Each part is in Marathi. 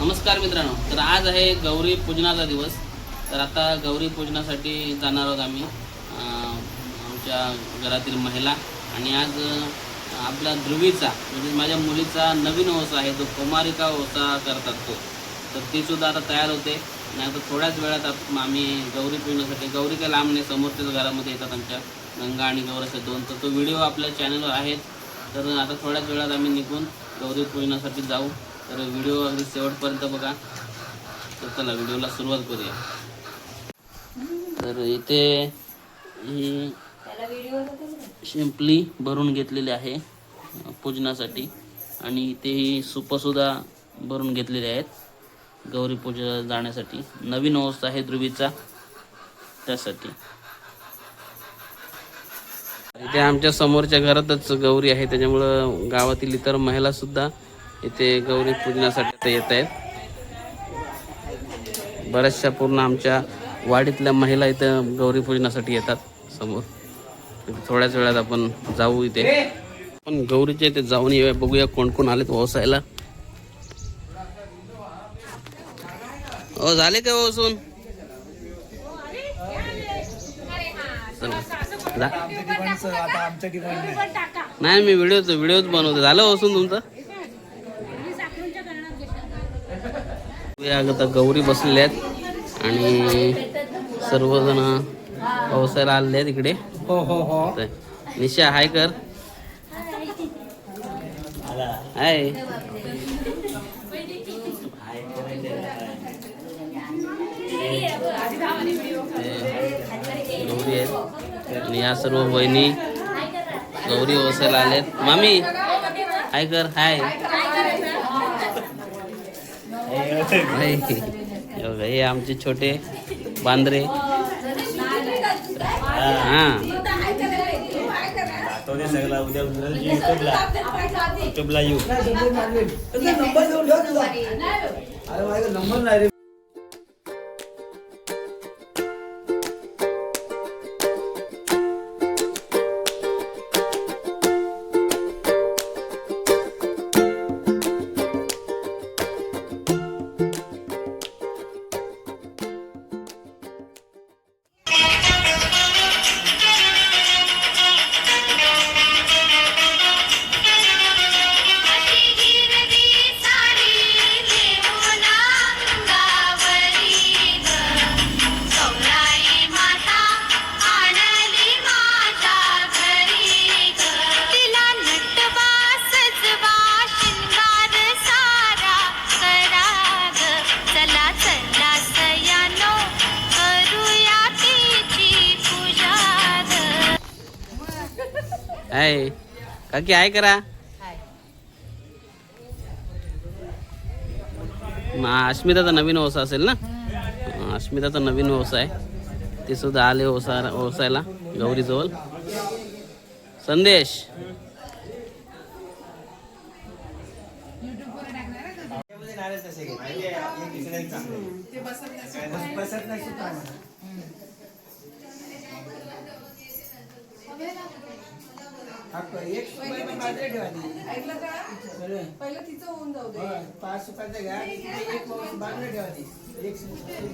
नमस्कार मित्रांनो. तर आज आहे गौरी पूजनाचा दिवस. तर आता गौरी पूजनासाठी जाणार आहोत आम्ही आमच्या घरातील महिला. आणि आज आपला ध्रुवीचा म्हणजे माझ्या मुलीचा नवीन ओसा आहे जो कुमारिका ओसा करतात तो. तर ती सुद्धा आता तयार होते. आणि आता थोड्याच वेळात आम्ही गौरी पूजनासाठी गौरी काय लांब नाही समोरच्याच घरामध्ये येतात आमच्या गंगा आणि गौर दोन. तर तो व्हिडिओ आपल्या चॅनलवर आहेत. तर आता थोड्याच वेळात आम्ही निघून गौरी पूजनासाठी जाऊ. तर व्हिडिओ अगदी शेवटपर्यंत बघा. तर चला व्हिडिओला सुरुवात करूया. तर इथे ही शिंपली भरून घेतलेली आहे पूजनासाठी. आणि इथे ही सुपंसुद्धा भरून घेतलेले आहेत गौरी पूजा जाण्यासाठी. नवीन अवस्था आहे ध्रुवीचा त्यासाठी. इथे आमच्या समोरच्या घरातच गौरी आहे त्याच्यामुळं गावातील इतर महिला सुद्धा इथे गौरी पूजनासाठी इथे येत आहेत. बऱ्याचशा पूर्ण आमच्या वाडीतल्या महिला इथं गौरी पूजनासाठी येतात समोर. थोड्याच वेळात आपण जाऊ इथे. आपण गौरीच्या इथे जाऊन येऊया बघूया कोण कोण आलेत ओसायला हो झाले का ठिकाणी नाही मी व्हिडिओ व्हिडिओच बनवतो. झालं ओसून तुमचं? आता गौरी बसलेल्या आहेत. आणि सर्वजण पावसाला आलेले आहेत इकडे. हो हो हो. निशा हाय कर. हाय. गौरी आहेत. आणि या सर्व बहिणी गौरी वसायला आलेत. मामी हाय कर. हाय हाय. हे आमचे छोटे बांद्रे. हा. सगळा उद्या युट्यूबला युट्यूबला येऊ हाय काकी हाय करा. मा- अस्मिताचा नवीन व्यवसाय असेल ना? अस्मिताचा नवीन व्यवसाय. ते सुद्धा आले ओसा ओसायला गौरीजवळ. संदेश. बसत नाही पहिलं तिचं होऊन जाऊ दे. पाच घ्या. एक बाजूला ठेवा ती. एक सुपारी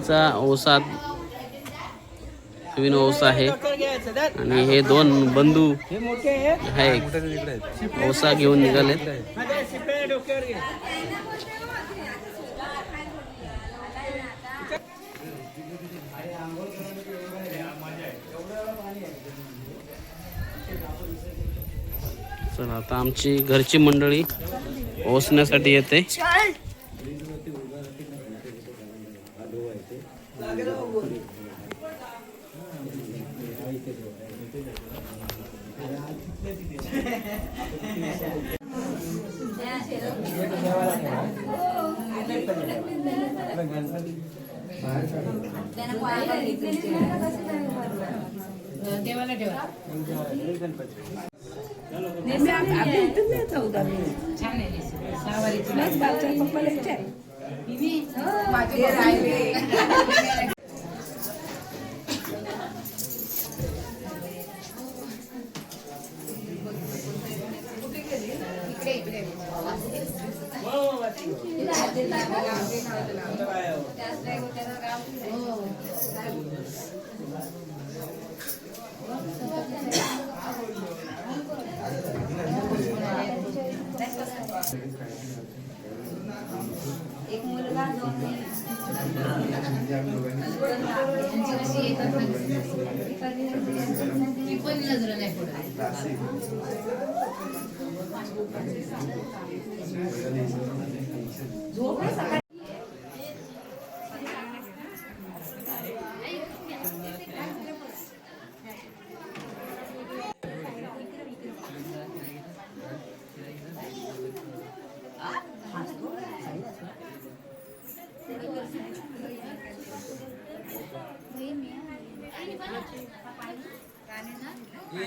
ध्रुवीचा ओसा नवीन ओसा आहे. आणि हे दोन बंधू आहे. ओसा घेऊन निघालेत. चला आता आमची घरची मंडळी ओसण्यासाठी येते. ठेवा चौदा छान आहे एक ती पण नजर नाही सकाळी Don't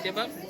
siapa?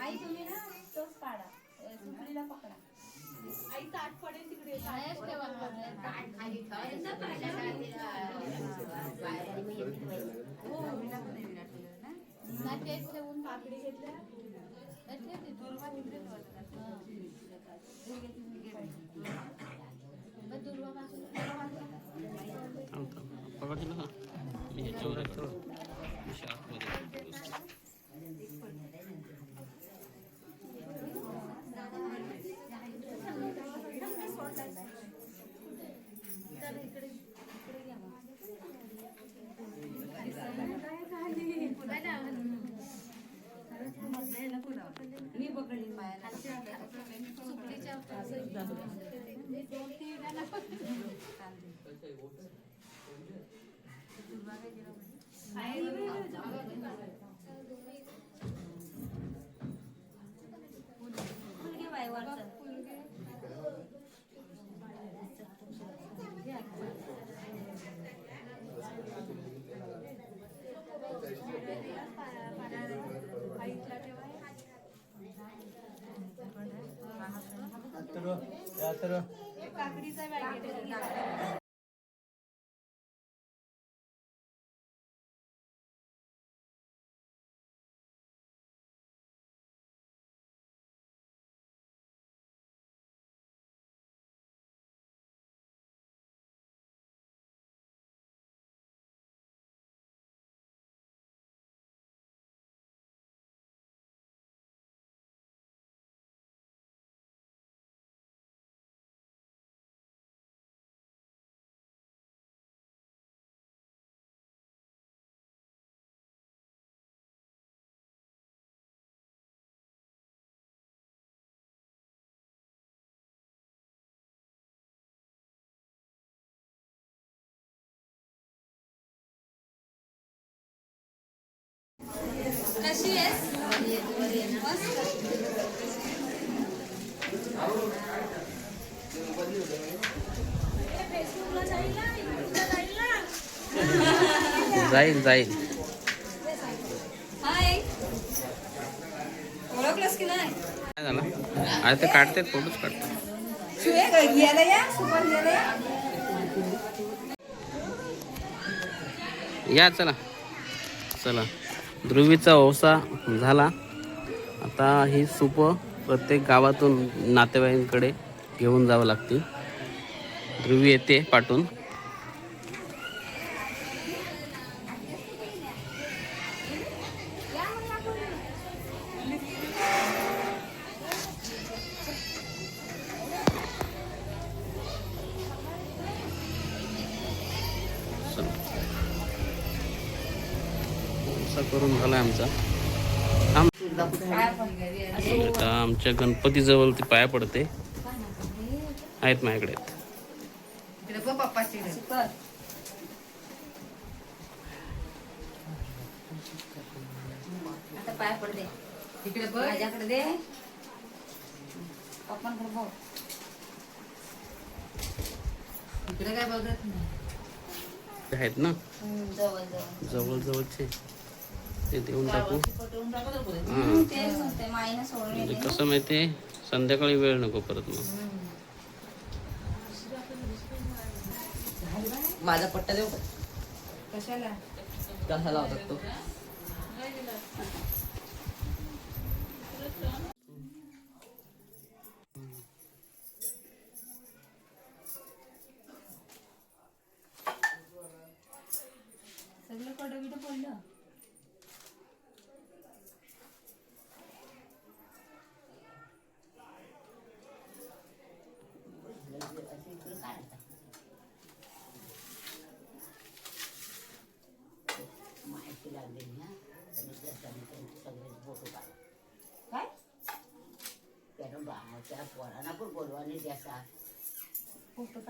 आई तुम्ही ना तोच पाडा सुपरीला पकडा. आई ताट पडेल तिकडे ठेवून पापडी घेतल्या थांब थांब पकडशील ना मी ह्याच्यावर आहे बघ. मी या तर कशी आहेस? जाईल जाईल. हाय. ओळखलंस की नाही? काय झालं? अरे ते काढतात फोटोच काढतात शिवे घ्यायला या सुपर घ्यायला या. या चला. चला. ध्रुवीचा ओसा झाला. आता ही सुपं प्रत्येक गावातून नातेवाईकांकडे घेऊन जावं लागते ध्रुवी येते पाठून करून झाला आमचा. आता आमच्या गणपतीजवळ ती पाया पडते. आहेत माझ्याकडे. सुपर आता पाय पडते इकडे बघ माझ्याकडे दे पप्पांकडे बघ इकडे काय बघत नाही आहेत ना? जवळ जवळ जवळ. जवळचे ते देऊन टाकू. म्हणजे कसं माहितीये संध्याकाळी वेळ नको परत मग. माझा पट्टा देऊ का? कशाला? कसा लावतात तो? सगळं कडं बिडं पडलं. Annes yasar. Oldu